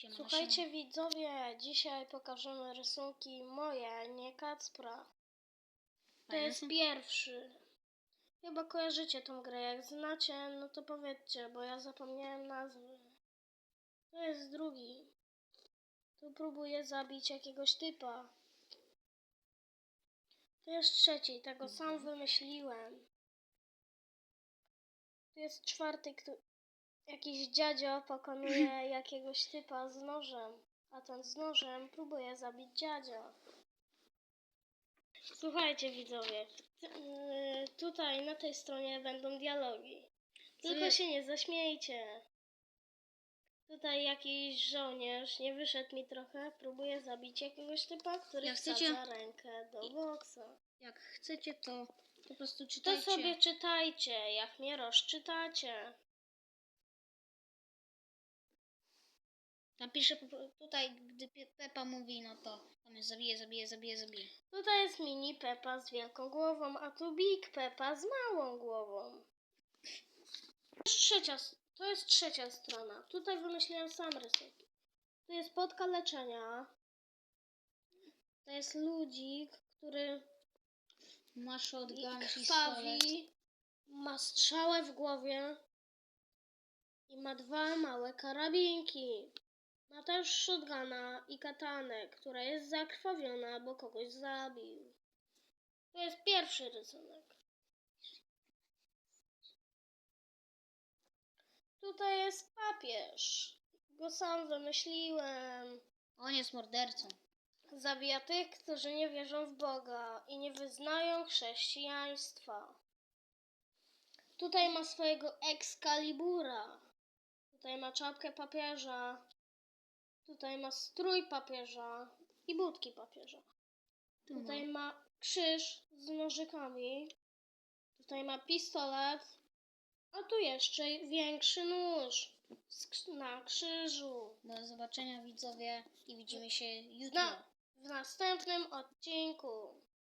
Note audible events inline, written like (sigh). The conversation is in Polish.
Siema, Słuchajcie widzowie, dzisiaj pokażemy rysunki moje, nie Kacpra. To Fajne jest są? pierwszy. Chyba kojarzycie tą grę, jak znacie, no to powiedzcie, bo ja zapomniałem nazwy. To jest drugi. Tu próbuję zabić jakiegoś typa. To jest trzeci, tego sam wymyśliłem. Tu jest czwarty, który... Jakiś dziadzio pokonuje (clears throat) jakiegoś typa z nożem, a ten z nożem próbuje zabić dziadzia. Słuchajcie widzowie, t- yy, tutaj na tej stronie będą dialogi. Tylko jest? się nie zaśmiejcie. Tutaj jakiś żołnierz, nie wyszedł mi trochę, próbuje zabić jakiegoś typa, który Jak wsadza chcecie- rękę do boksa. Jak chcecie, to po prostu To czytajcie. sobie czytajcie, jak mnie rozczytacie. Napiszę po, pro- tutaj, gdy Pe- Pepa mówi, no to tam jest zabije, zabije, zabije, zabije. Tutaj jest mini Peppa z wielką głową, a tu Big Peppa z małą głową. To jest trzecia, s- to jest trzecia strona. Tutaj wymyśliłem sam rysunek. Tu jest podka leczenia. To jest ludzik, który Ma shotgun, pistolet. krwawi, ma strzałę w głowie i ma dwa małe karabinki. Ma też shotguna i katanę, która jest zakrwawiona, bo kogoś zabił. To jest pierwszy rysunek. Tutaj jest papież. Go sam wymyśliłem. On jest mordercą. Zabija tych, którzy nie wierzą w Boga i nie wyznają chrześcijaństwa. Tutaj ma swojego Excalibura. Tutaj ma czapkę papieża. Tutaj ma strój papieża i budki papieża. Tu Tutaj ma. ma krzyż z nożykami. Tutaj ma pistolet. A tu jeszcze większy nóż z krz- na krzyżu. Do zobaczenia widzowie i widzimy się jutro. Na, w następnym odcinku.